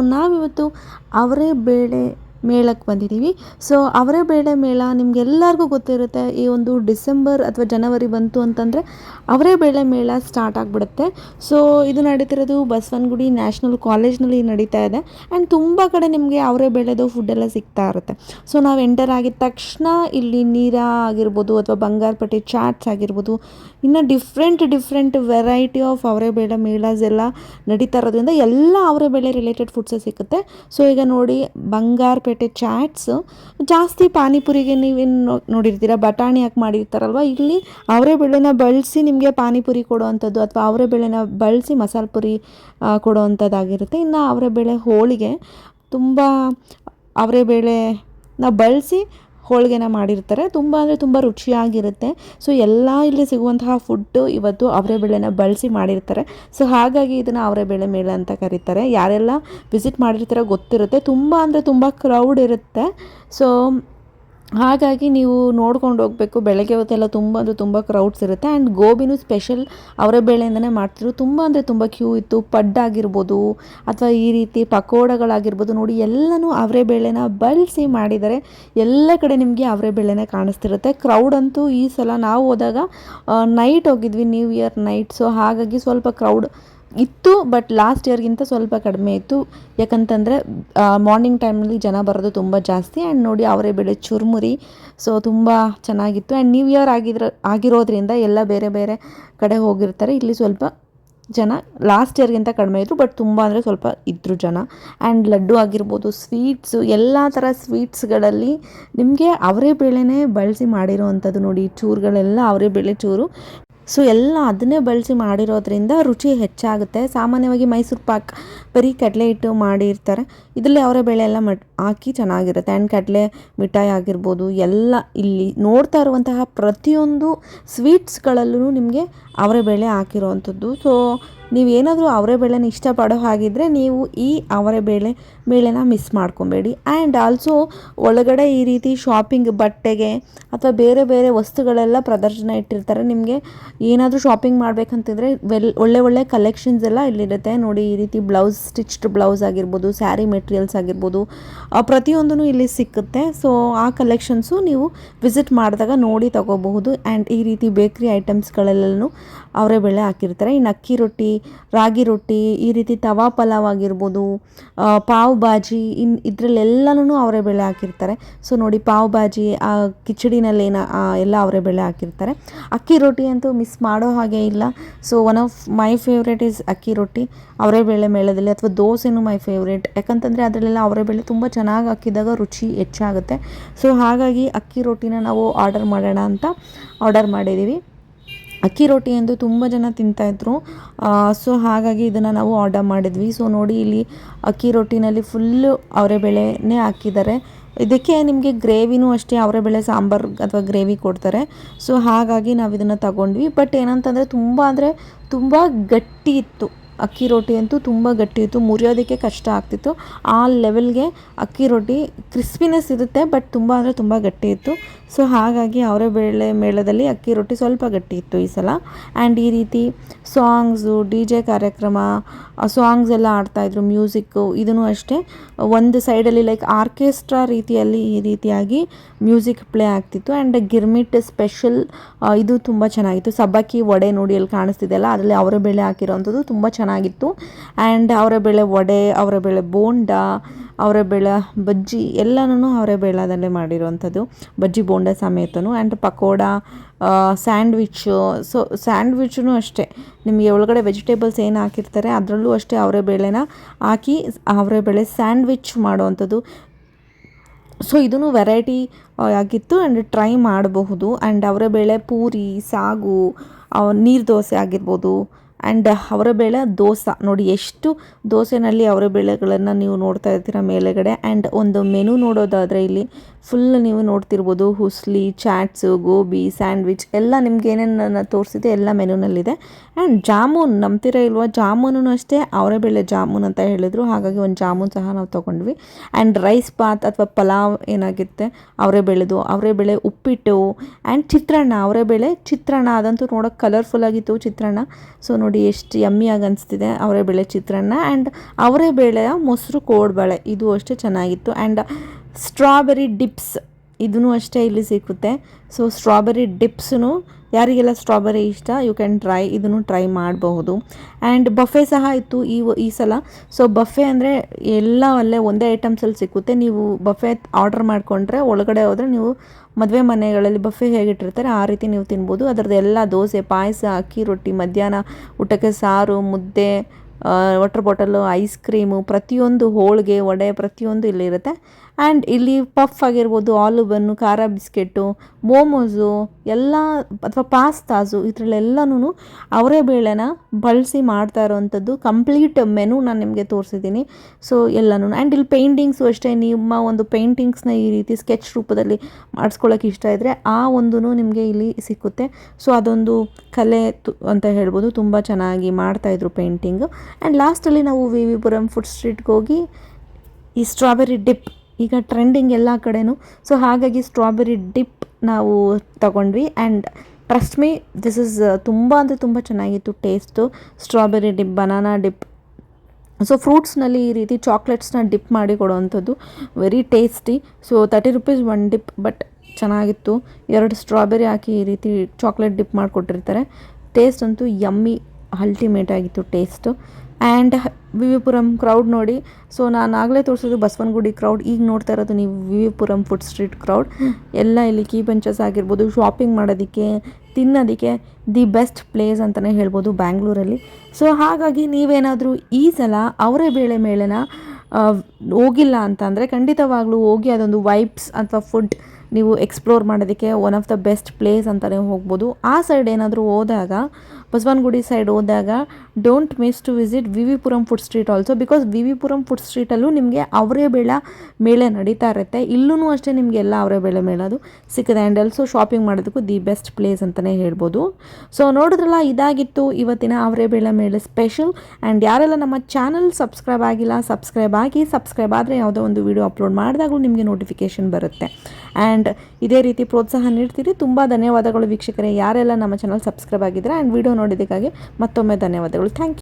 ನಾವಿವತ್ತು ಅವರೇ ಬೇಳೆ ಮೇಳಕ್ಕೆ ಬಂದಿದ್ದೀವಿ. ಸೊ ಅವರೇ ಬೇಳೆ ಮೇಳ ನಿಮಗೆಲ್ಲರಿಗೂ ಗೊತ್ತಿರುತ್ತೆ, ಈ ಒಂದು ಡಿಸೆಂಬರ್ ಅಥವಾ ಜನವರಿ ಬಂತು ಅಂತಂದರೆ ಅವರೇ ಬೇಳೆ ಮೇಳ ಸ್ಟಾರ್ಟ್ ಆಗಿಬಿಡುತ್ತೆ. ಸೊ ಇದು ನಡೀತಿರೋದು ಬಸವನಗುಡಿ ನ್ಯಾಷನಲ್ ಕಾಲೇಜ್ನಲ್ಲಿ ನಡೀತಾ ಇದೆ. ಆ್ಯಂಡ್ ತುಂಬ ಕಡೆ ನಿಮಗೆ ಅವರೇ ಬೇಳೆದು ಫುಡ್ಡೆಲ್ಲ ಸಿಗ್ತಾ ಇರುತ್ತೆ. ಸೊ ನಾವು ಎಂಟರ್ ಆಗಿದ ತಕ್ಷಣ ಇಲ್ಲಿ ನೀರ ಆಗಿರ್ಬೋದು ಅಥವಾ ಬಂಗಾರಪೇಟೆ ಚಾಟ್ಸ್ ಆಗಿರ್ಬೋದು, ಇನ್ನು ಡಿಫ್ರೆಂಟ್ ಡಿಫ್ರೆಂಟ್ ವೆರೈಟಿ ಆಫ್ ಅವರೇ ಬೇಳೆ ಮೇಳಸ್ ಎಲ್ಲ ನಡೀತಾ ಇರೋದ್ರಿಂದ ಎಲ್ಲ ಅವರೇ ಬೇಳೆ ರಿಲೇಟೆಡ್ ಫುಡ್ಸೇ ಸಿಗುತ್ತೆ. ಸೊ ಈಗ ನೋಡಿ ಬಂಗಾರಪೇಟೆ ಚಾಟ್ಸ್. ಜಾಸ್ತಿ ಪಾನಿಪುರಿಗೆ ನೀವೇನು ನೋಡಿರ್ತೀರ? ಬಟಾಣಿ ಹಾಕಿ ಮಾಡಿರ್ತಾರಲ್ವ? ಇಲ್ಲಿ ಅವರೇ ಬೇಳೆನ ಬಳಸಿ ನಿಮಗೆ ಪಾನಿಪುರಿ ಕೊಡೋವಂಥದ್ದು ಅಥವಾ ಅವರೇ ಬೇಳೆನ ಬಳಸಿ ಮಸಾಲೆ ಪುರಿ ಕೊಡೋವಂಥದ್ದಾಗಿರುತ್ತೆ. ಇನ್ನು ಅವರೇ ಬೇಳೆ ಹೋಳಿಗೆ. ತುಂಬ ಅವರೇ ಬೇಳೆನ ಬಳಸಿ ಹೋಳಿಗೆನ ಮಾಡಿರ್ತಾರೆ. ತುಂಬ ಅಂದರೆ ತುಂಬ ರುಚಿಯಾಗಿರುತ್ತೆ. ಸೊ ಎಲ್ಲ ಇಲ್ಲಿ ಸಿಗುವಂತಹ ಫುಡ್ಡು ಇವತ್ತು ಅವರೆ ಬೇಳೆನ ಬಳಸಿ ಮಾಡಿರ್ತಾರೆ. ಸೊ ಹಾಗಾಗಿ ಇದನ್ನು ಅವರೆ ಬೇಳೆ ಮೇಳ ಅಂತ ಕರೀತಾರೆ. ಯಾರೆಲ್ಲ ವಿಸಿಟ್ ಮಾಡಿರ್ತಾರೋ ಗೊತ್ತಿರುತ್ತೆ. ತುಂಬ ಅಂದರೆ ತುಂಬ ಕ್ರೌಡ್ ಇರುತ್ತೆ. ಸೊ ಹಾಗಾಗಿ ನೀವು ನೋಡ್ಕೊಂಡು ಹೋಗಬೇಕು. ಬೆಳಗ್ಗೆ ಹೊತ್ತೆಲ್ಲ ತುಂಬ ಅಂದರೆ ತುಂಬ ಕ್ರೌಡ್ಸ್ ಇರುತ್ತೆ. ಆ್ಯಂಡ್ ಗೋಬಿನೂ ಸ್ಪೆಷಲ್ ಅವರೇ ಬೇಳೆಯಿಂದನೇ ಮಾಡ್ತಿದ್ರು. ತುಂಬ ಅಂದರೆ ತುಂಬ ಕ್ಯೂ ಇತ್ತು. ಪಡ್ ಆಗಿರ್ಬೋದು ಅಥವಾ ಈ ರೀತಿ ಪಕೋಡಗಳಾಗಿರ್ಬೋದು ನೋಡಿ ಎಲ್ಲನೂ ಅವರೇ ಬೇಳೆನ ಬಳಸಿ ಮಾಡಿದರೆ ಎಲ್ಲ ಕಡೆ ನಿಮಗೆ ಅವರೇ ಬೇಳೆನೇ ಕಾಣಿಸ್ತಿರುತ್ತೆ. ಕ್ರೌಡ್ ಅಂತೂ ಈ ಸಲ ನಾವು ಹೋದಾಗ ನೈಟ್ ಹೋಗಿದ್ವಿ ನ್ಯೂ ಇಯರ್ ನೈಟ್ ಸೊ ಹಾಗಾಗಿ ಸ್ವಲ್ಪ ಕ್ರೌಡ್ ಇತ್ತು ಬಟ್ ಲಾಸ್ಟ್ ಇಯರ್ಗಿಂತ ಸ್ವಲ್ಪ ಕಡಿಮೆ ಇತ್ತು. ಯಾಕಂತಂದರೆ ಮಾರ್ನಿಂಗ್ ಟೈಮಲ್ಲಿ ಜನ ಬರೋದು ತುಂಬ ಜಾಸ್ತಿ ಆ್ಯಂಡ್ ನೋಡಿ ಅವರೇ ಬೆಳೆ ಚುರುಮುರಿ ಸೊ ತುಂಬ ಚೆನ್ನಾಗಿತ್ತು. ಆ್ಯಂಡ್ ನ್ಯೂ ಇಯರ್ ಆಗಿದ್ರ, ಆಗಿರೋದ್ರಿಂದ ಎಲ್ಲ ಬೇರೆ ಬೇರೆ ಕಡೆ ಹೋಗಿರ್ತಾರೆ. ಇಲ್ಲಿ ಸ್ವಲ್ಪ ಜನ ಲಾಸ್ಟ್ ಇಯರ್ಗಿಂತ ಕಡಿಮೆ ಇದ್ದರು ಬಟ್ ತುಂಬ ಅಂದರೆ ಸ್ವಲ್ಪ ಇದ್ದರು ಜನ. ಆ್ಯಂಡ್ ಲಡ್ಡು ಆಗಿರ್ಬೋದು ಸ್ವೀಟ್ಸು ಎಲ್ಲ ಥರ ಸ್ವೀಟ್ಸ್ಗಳಲ್ಲಿ ನಿಮಗೆ ಅವರೇ ಬೇಳೆನೇ ಬಳಸಿ ಮಾಡಿರೋವಂಥದ್ದು ನೋಡಿ, ಚೂರುಗಳೆಲ್ಲ ಅವರೇ ಬೇಳೆ ಚೂರು. ಸೊ ಎಲ್ಲ ಅದನ್ನೇ ಬಳಸಿ ಮಾಡಿರೋದ್ರಿಂದ ರುಚಿ ಹೆಚ್ಚಾಗುತ್ತೆ. ಸಾಮಾನ್ಯವಾಗಿ ಮೈಸೂರು ಪಾಕ್ ಬರೀ ಕಡಲೆ ಹಿಟ್ಟು ಮಾಡಿರ್ತಾರೆ. ಇದರಲ್ಲಿ ಅವರೇ ಬೇಳೆ ಎಲ್ಲ ಮಟ್ ಹಾಕಿ ಚೆನ್ನಾಗಿರುತ್ತೆ. ಆ್ಯಂಡ್ ಕಡಲೆ, ಮಿಠಾಯಿ ಆಗಿರ್ಬೋದು, ಎಲ್ಲ ಇಲ್ಲಿ ನೋಡ್ತಾ ಇರುವಂತಹ ಪ್ರತಿಯೊಂದು ಸ್ವೀಟ್ಸ್ಗಳಲ್ಲೂ ನಿಮಗೆ ಅವರೇ ಬೇಳೆ ಹಾಕಿರೋವಂಥದ್ದು. ಸೊ ನೀವೇನಾದರೂ ಅವರೆ ಬೇಳೆನ ಇಷ್ಟಪಡೋ ಹಾಗಿದ್ದರೆ ನೀವು ಈ ಅವರೆ ಬೇಳೆ ಬೇಳೆನ ಮಿಸ್ ಮಾಡ್ಕೊಬೇಡಿ. ಆ್ಯಂಡ್ ಆಲ್ಸೋ ಒಳಗಡೆ ಈ ರೀತಿ ಶಾಪಿಂಗ್ ಬಟ್ಟೆಗೆ ಅಥವಾ ಬೇರೆ ಬೇರೆ ವಸ್ತುಗಳೆಲ್ಲ ಪ್ರದರ್ಶನ ಇಟ್ಟಿರ್ತಾರೆ. ನಿಮಗೆ ಏನಾದರೂ ಶಾಪಿಂಗ್ ಮಾಡಬೇಕಂತಿದ್ರೆ ವೆಲ್, ಒಳ್ಳೆ ಒಳ್ಳೆ ಕಲೆಕ್ಷನ್ಸ್ ಎಲ್ಲ ಇಲ್ಲಿರುತ್ತೆ. ನೋಡಿ ಈ ರೀತಿ ಬ್ಲೌಸ್ ಸ್ಟಿಚ್ಡ್ ಬ್ಲೌಸ್ ಆಗಿರ್ಬೋದು ಸ್ಯಾರಿ ಮೆಟೀರಿಯಲ್ಸ್ ಆಗಿರ್ಬೋದು ಪ್ರತಿಯೊಂದೂ ಇಲ್ಲಿ ಸಿಕ್ಕುತ್ತೆ. ಸೊ ಆ ಕಲೆಕ್ಷನ್ಸು ನೀವು ವಿಸಿಟ್ ಮಾಡಿದಾಗ ನೋಡಿ ತಗೋಬಹುದು. ಆ್ಯಂಡ್ ಈ ರೀತಿ ಬೇಕ್ರಿ ಐಟಮ್ಸ್ಗಳೆಲ್ಲೂ ಅವರೇ ಬೇಳೆ ಹಾಕಿರ್ತಾರೆ. ಇನ್ನು ಅಕ್ಕಿ ರೊಟ್ಟಿ ರಾಗಿ ರೊಟ್ಟಿ, ಈ ರೀತಿ ತವಾ ಪಲಾವ್ ಆಗಿರ್ಬೋದು ಪಾವ್ ಬಾಜಿ ಇನ್ ಇದರಲ್ಲೆಲ್ಲನೂ ಅವರೇ ಬೆಳೆ ಹಾಕಿರ್ತಾರೆ. ಸೊ ನೋಡಿ, ಪಾವ್ ಬಾಜಿ ಆ, ಕಿಚಡಿನಲ್ಲಿ ಏನ ಎಲ್ಲ ಅವರೇ ಬೆಳೆ ಹಾಕಿರ್ತಾರೆ. ಅಕ್ಕಿ ರೊಟ್ಟಿ ಅಂತೂ ಮಿಸ್ ಮಾಡೋ ಹಾಗೆ ಇಲ್ಲ. So one of my favourite is akki rotti. ಅವರೇ ಬೇಳೆ ಮೇಳದಲ್ಲಿ ಅಥವಾ ದೋಸೆನೂ ಮೈ ಫೇವ್ರೇಟ್ ಯಾಕಂತಂದರೆ ಅದರಲ್ಲೆಲ್ಲ ಅವರೇ ಬೇಳೆ ತುಂಬ ಚೆನ್ನಾಗಿ ಹಾಕಿದಾಗ ರುಚಿ ಹೆಚ್ಚಾಗುತ್ತೆ. ಸೊ ಹಾಗಾಗಿ ಅಕ್ಕಿ ರೊಟ್ಟಿನ ನಾವು ಆರ್ಡರ್ ಮಾಡೋಣ ಅಂತ ಆರ್ಡರ್ ಮಾಡಿದ್ದೀವಿ ಅಕ್ಕಿ ರೊಟ್ಟಿ ಎಂದು ತುಂಬ ಜನ ತಿಂತಾಯಿದ್ರು ಸೊ ಹಾಗಾಗಿ ಇದನ್ನು ನಾವು ಆರ್ಡರ್ ಮಾಡಿದ್ವಿ. ಸೊ ನೋಡಿ ಇಲ್ಲಿ ಅಕ್ಕಿ ರೊಟ್ಟಿನಲ್ಲಿ ಫುಲ್ಲು ಅವರೆ ಬೇಳೆನೇ ಹಾಕಿದ್ದಾರೆ. ಇದಕ್ಕೆ ನಿಮಗೆ ಗ್ರೇವಿನೂ ಅಷ್ಟೇ ಅವರೇ ಬೇಳೆ, ಸಾಂಬಾರು ಅಥವಾ ಗ್ರೇವಿ ಕೊಡ್ತಾರೆ. ಸೊ ಹಾಗಾಗಿ ನಾವು ಇದನ್ನು ತಗೊಂಡ್ವಿ. ಬಟ್ ಏನಂತಂದರೆ ತುಂಬ ಅಂದರೆ ತುಂಬ ಗಟ್ಟಿ ಇತ್ತು. ಅಕ್ಕಿ ರೊಟ್ಟಿ ಅಂತೂ ತುಂಬ ಗಟ್ಟಿ ಇತ್ತು, ಮುರಿಯೋದಕ್ಕೆ ಕಷ್ಟ ಆಗ್ತಿತ್ತು. ಆ ಲೆವೆಲ್ಗೆ ಅಕ್ಕಿ ರೊಟ್ಟಿ ಕ್ರಿಸ್ಪಿನೆಸ್ ಇರುತ್ತೆ ಬಟ್ ತುಂಬ ಅಂದರೆ ತುಂಬ ಗಟ್ಟಿ ಇತ್ತು. ಸೊ ಹಾಗಾಗಿ ಅವರ ಬೇಳೆ ಮೇಳದಲ್ಲಿ ಅಕ್ಕಿ ರೊಟ್ಟಿ ಸ್ವಲ್ಪ ಗಟ್ಟಿ ಇತ್ತು ಈ ಸಲ. ಆ್ಯಂಡ್ ಈ ರೀತಿ ಸಾಂಗ್ಸು ಡಿ ಜೆ ಕಾರ್ಯಕ್ರಮ ಸಾಂಗ್ಸ್ ಎಲ್ಲ ಆಡ್ತಾಯಿದ್ರು ಮ್ಯೂಸಿಕ್ಕು ಇದನ್ನು ಅಷ್ಟೇ. ಒಂದು ಸೈಡಲ್ಲಿ ಲೈಕ್ ಆರ್ಕೆಸ್ಟ್ರಾ ರೀತಿಯಲ್ಲಿ ಈ ರೀತಿಯಾಗಿ ಮ್ಯೂಸಿಕ್ ಪ್ಲೇ ಆಗ್ತಿತ್ತು. ಆ್ಯಂಡ್ ಗಿರ್ಮಿಟ್ ಸ್ಪೆಷಲ್ ಇದು ತುಂಬ ಚೆನ್ನಾಗಿತ್ತು. ಸಬ್ಬಕ್ಕಿ ವಡೆ ನೋಡಿ ಅಲ್ಲಿ ಕಾಣಿಸ್ತಿದೆಯಲ್ಲ ಅದರಲ್ಲಿ ಅವರ ಬೇಳೆ ಹಾಕಿರೋವಂಥದ್ದು ತುಂಬ ಚೆನ್ನಾಗಿತ್ತು. ಆ್ಯಂಡ್ ಅವರ ಬೇಳೆ ವಡೆ, ಅವರ ಬೇಳೆ ಬೋಂಡ, ಅವರ ಬೇಳೆ ಬಜ್ಜಿ ಎಲ್ಲನೂ ಅವರ ಬೇಳದಲ್ಲೇ ಮಾಡಿರೋವಂಥದ್ದು. ಬಜ್ಜಿ, ಬೋಂಡ ಸಮೇತನು. ಆ್ಯಂಡ್ ಪಕೋಡ ಸ್ಯಾಂಡ್ವಿಚ್ಚು ಸೊ ಸ್ಯಾಂಡ್ವಿಚ್ಚೂ ಅಷ್ಟೇ. ನಿಮಗೆ ಒಳಗಡೆ ವೆಜಿಟೇಬಲ್ಸ್ ಏನು ಹಾಕಿರ್ತಾರೆ ಅದರಲ್ಲೂ ಅಷ್ಟೇ ಅವರ ಬೇಳೆನ ಹಾಕಿ ಅವರ ಬೇಳೆ ಸ್ಯಾಂಡ್ವಿಚ್ ಮಾಡುವಂಥದ್ದು. ಸೊ ಇದೂ ವೆರೈಟಿ ಆಗಿತ್ತು ಆ್ಯಂಡ್ ಟ್ರೈ ಮಾಡಬಹುದು. ಆ್ಯಂಡ್ ಅವರ ಬೇಳೆ ಪೂರಿ, ಸಾಗು ನೀರು ದೋಸೆ ಆಗಿರ್ಬೋದು ಆ್ಯಂಡ್ ಅವರ ಬೇಳೆ ದೋಸೆ. ನೋಡಿ, ಎಷ್ಟು ದೋಸೆನಲ್ಲಿ ಅವರ ಬೇಳೆಗಳನ್ನು ನೀವು ನೋಡ್ತಾ ಇರ್ತೀರ ಮೇಲೆಗಡೆ. ಆ್ಯಂಡ್ ಒಂದು ಮೆನು ನೋಡೋದಾದರೆ ಇಲ್ಲಿ ಫುಲ್ ನೀವು ನೋಡ್ತಿರ್ಬೋದು ಹುಸ್ಲಿ, ಚಾಟ್ಸು, ಗೋಬಿ, ಸ್ಯಾಂಡ್ವಿಚ್ ಎಲ್ಲ ನಿಮ್ಗೆ ಏನೇನು ತೋರಿಸಿದೆ ಎಲ್ಲ ಮೆನುನಲ್ಲಿದೆ. ಆ್ಯಂಡ್ ಜಾಮೂನ್ ನಮ್ತಿರ ಇಲ್ವಾ? ಜಾಮೂನು ಅಷ್ಟೇ ಅವರೇ ಬೇಳೆ ಜಾಮೂನ್ ಅಂತ ಹೇಳಿದ್ರು. ಹಾಗಾಗಿ ಒಂದು ಜಾಮೂನ್ ಸಹ ನಾವು ತೊಗೊಂಡ್ವಿ. ಆ್ಯಂಡ್ ರೈಸ್ ಬಾತ್ ಅಥವಾ ಪಲಾವ್ ಏನಾಗುತ್ತೆ ಅವರೇ ಬೆಳೆದು, ಅವರೇ ಬೆಳೆ ಉಪ್ಪಿಟ್ಟು ಆ್ಯಂಡ್ ಚಿತ್ರಾನ್ನ, ಅವರೇ ಬೆಳೆ ಚಿತ್ರಾನ್ನ. ಅದಂತೂ ನೋಡೋಕೆ ಕಲರ್ಫುಲ್ ಆಗಿತ್ತು ಚಿತ್ರಾನ್ನ. ಸೊ ನೋಡಿ ನೋಡಿ ಎಷ್ಟು ಯಮ್ಮಿಯಾಗಿ ಅನಿಸ್ತಿದೆ. ಅವರೇ ಬೇಳೆ ಚಿತ್ರಾನ್ನ ಆ್ಯಂಡ್ ಅವರೇ ಬೇಳೆಯ ಮೊಸರು ಕೋಡ್ಬಳೆ. ಇದು ಅಷ್ಟೇ ಚೆನ್ನಾಗಿತ್ತು. ಆ್ಯಂಡ್ ಸ್ಟ್ರಾಬೆರಿ ಡಿಪ್ಸ್ ಇದೂ ಅಷ್ಟೇ ಇಲ್ಲಿ ಸಿಕ್ಕುತ್ತೆ. ಸೊ ಸ್ಟ್ರಾಬೆರಿ ಡಿಪ್ಸೂ ಯಾರಿಗೆಲ್ಲ ಸ್ಟ್ರಾಬೆರಿ ಇಷ್ಟ ಯು ಕ್ಯಾನ್ ಟ್ರೈ ಇದನ್ನು ಟ್ರೈ ಮಾಡಬಹುದು. ಆ್ಯಂಡ್ ಬಫೆ ಸಹ ಇತ್ತು ಈ ಈ ಸಲ. ಸೊ ಬಫೆ ಅಂದರೆ ಎಲ್ಲ ಅಲ್ಲೇ ಒಂದೇ ಐಟಮ್ಸಲ್ಲಿ ಸಿಕ್ಕುತ್ತೆ. ನೀವು ಬಫೆ ಆರ್ಡರ್ ಮಾಡಿಕೊಂಡ್ರೆ ಒಳಗಡೆ ಹೋದರೆ ನೀವು ಮದುವೆ ಮನೆಗಳಲ್ಲಿ ಬಫೆ ಹೇಗಿಟ್ಟಿರ್ತಾರೆ ಆ ರೀತಿ ನೀವು ತಿನ್ಬೋದು. ಅದರದ್ದು ಎಲ್ಲ ದೋಸೆ, ಪಾಯಸ, ಅಕ್ಕಿ ರೊಟ್ಟಿ, ಮಧ್ಯಾಹ್ನ ಊಟಕ್ಕೆ ಸಾರು, ಮುದ್ದೆ ವಾಟರ್ ಬಾಟಲು ಐಸ್ ಕ್ರೀಮು ಪ್ರತಿಯೊಂದು ಹೋಳಿಗೆ, ವಡೆ ಪ್ರತಿಯೊಂದು ಇಲ್ಲಿರುತ್ತೆ ಆ್ಯಂಡ್ ಇಲ್ಲಿ ಪಫ್ ಆಗಿರ್ಬೋದು, ಆಲು ಬನ್ನು, ಖಾರ ಬಿಸ್ಕೆಟ್ಟು, ಮೋಮೋಸು, ಎಲ್ಲ ಅಥವಾ ಪಾಸ್ತಾಸು ಇದರಲ್ಲೆಲ್ಲನೂ ಅವರೇ ಬೇಳೆನ ಬಳಸಿ ಮಾಡ್ತಾ ಇರೋವಂಥದ್ದು ಕಂಪ್ಲೀಟ್ ಮೆನು ನಾನು ನಿಮಗೆ ತೋರಿಸಿದ್ದೀನಿ. ಸೊ ಎಲ್ಲನೂ ಆ್ಯಂಡ್ ಇಲ್ಲಿ ಪೇಂಟಿಂಗ್ಸು ಅಷ್ಟೇ, ನಿಮ್ಮ ಒಂದು ಪೇಂಟಿಂಗ್ಸ್ನ ಈ ರೀತಿ ಸ್ಕೆಚ್ ರೂಪದಲ್ಲಿ ಮಾಡಿಸ್ಕೊಳ್ಳೋಕೆ ಇಷ್ಟ ಇದ್ದರೆ ಆ ಒಂದೂ ನಿಮಗೆ ಇಲ್ಲಿ ಸಿಕ್ಕುತ್ತೆ. ಸೊ ಅದೊಂದು ಕಲೆ ಅಂತ ಹೇಳ್ಬೋದು. ತುಂಬ ಚೆನ್ನಾಗಿ ಮಾಡ್ತಾಯಿದ್ರು ಪೇಂಟಿಂಗು ಆ್ಯಂಡ್ ಲಾಸ್ಟಲ್ಲಿ ನಾವು ವಿ ವಿ ಪುರಂ ಫುಡ್ ಸ್ಟ್ರೀಟ್ಗೆ ಹೋಗಿ ಈ ಸ್ಟ್ರಾಬೆರಿ ಡಿಪ್ ಈಗ ಟ್ರೆಂಡಿಂಗ್ ಎಲ್ಲ ಕಡೆನೂ. ಸೊ ಹಾಗಾಗಿ ಸ್ಟ್ರಾಬೆರಿ ಡಿಪ್ ನಾವು ತಗೊಂಡ್ವಿ. And trust me this is ತುಂಬ ಅಂದರೆ ತುಂಬ ಚೆನ್ನಾಗಿತ್ತು taste strawberry dip banana dip so ಫ್ರೂಟ್ಸ್ನಲ್ಲಿ ಈ ರೀತಿ ಚಾಕ್ಲೇಟ್ಸ್ನ ಡಿಪ್ ಮಾಡಿ ಕೊಡುವಂಥದ್ದು. Very tasty so thirty rupees one dip but ಚೆನ್ನಾಗಿತ್ತು. ಎರಡು ಸ್ಟ್ರಾಬೆರಿ ಹಾಕಿ ಈ ರೀತಿ ಚಾಕ್ಲೇಟ್ ಡಿಪ್ ಮಾಡಿಕೊಟ್ಟಿರ್ತಾರೆ. ಟೇಸ್ಟ್ ಅಂತೂ ಯಮ್ಮಿ ಅಲ್ಟಿಮೇಟ್ ಆಗಿತ್ತು taste and V V Puram crowd ನೋಡಿ. ಸೊ ನಾನು ಆಗಲೇ ತೋರಿಸೋದು ಬಸವನಗುಡಿ ಕ್ರೌಡ್ ಈಗ ನೋಡ್ತಾ ಇರೋದು ನೀವು V Puram food street crowd ಎಲ್ಲ ಇಲ್ಲಿ ಕೀ ಬೆಂಚಸ್ ಆಗಿರ್ಬೋದು ಶಾಪಿಂಗ್ ಮಾಡೋದಕ್ಕೆ, ತಿನ್ನೋದಕ್ಕೆ ದಿ ಬೆಸ್ಟ್ ಪ್ಲೇಸ್ ಅಂತಲೇ ಹೇಳ್ಬೋದು ಬ್ಯಾಂಗ್ಳೂರಲ್ಲಿ ಸೊ ಹಾಗಾಗಿ ನೀವೇನಾದರೂ ಈ ಸಲ ಅವರೇ ಬೇಳೆ ಮೇಳೆನ ಹೋಗಿಲ್ಲ ಅಂತಂದರೆ ಖಂಡಿತವಾಗ್ಲೂ ಹೋಗಿ ಅದೊಂದು ವೈಬ್ಸ್ ಅಥವಾ ಫುಡ್ ನೀವು ಎಕ್ಸ್ಪ್ಲೋರ್ ಮಾಡೋದಕ್ಕೆ one of the best place ಅಂತಲೇ ಹೋಗ್ಬೋದು. ಆ ಸೈಡ್ ಏನಾದರೂ ಹೋದಾಗ ಬಸವನಗುಡಿ ಸೈಡ್ ಹೋದಾಗ don't miss to visit V V Puram food street also because V V Puram food ಸ್ಟ್ರೀಟಲ್ಲೂ ನಿಮಗೆ ಅವರೇ ಬೇಳೆ ಮೇಳೆ ನಡೀತಾ ಇರುತ್ತೆ. ಇಲ್ಲೂ ಅಷ್ಟೇ ನಿಮಗೆ ಎಲ್ಲ ಅವರೇ ಬೇಳೆ ಮೇಳದು ಸಿಕ್ಕಿದೆ. ಆ್ಯಂಡ್ ಆಲ್ಸೋ ಶಾಪಿಂಗ್ ಮಾಡೋದಕ್ಕೂ ದಿ ಬೆಸ್ಟ್ ಪ್ಲೇಸ್ ಅಂತಲೇ ಹೇಳ್ಬೋದು. ಸೊ ನೋಡಿದ್ರಲ್ಲ, ಇದಾಗಿತ್ತು ಇವತ್ತಿನ ಅವರೇ ಬೇಳೆ ಮೇಳೆ ಸ್ಪೆಷಲ್ ಆ್ಯಂಡ್ ಯಾರೆಲ್ಲ ನಮ್ಮ ಚಾನಲ್ ಸಬ್ಸ್ಕ್ರೈಬ್ ಆಗಿಲ್ಲ ಸಬ್ಸ್ಕ್ರೈಬ್ ಆಗಿ ಸಬ್ಸ್ಕ್ರೈಬ್ ಆದರೆ ಯಾವುದೋ ಒಂದು ವಿಡಿಯೋ ಅಪ್ಲೋಡ್ ಮಾಡಿದಾಗಲೂ ನಿಮಗೆ ನೋಟಿಫಿಕೇಷನ್ ಬರುತ್ತೆ. ಆ್ಯಂಡ್ ಇದೇ ರೀತಿ ಪ್ರೋತ್ಸಾಹ ನೀಡ್ತೀರಿ. ತುಂಬ ಧನ್ಯವಾದಗಳು ವೀಕ್ಷಕರೇ. ಯಾರೆಲ್ಲ ನಮ್ಮ ಚಾನಲ್ ಸಬ್ಸ್ಕ್ರೈಬ್ ಆಗಿದ್ದಾರೆ ಆ್ಯಂಡ್ ವಿಡಿಯೋ ನೋಡಿದ್ದಕ್ಕಾಗಿ ಮತ್ತೊಮ್ಮೆ ಧನ್ಯವಾದಗಳು. Thank you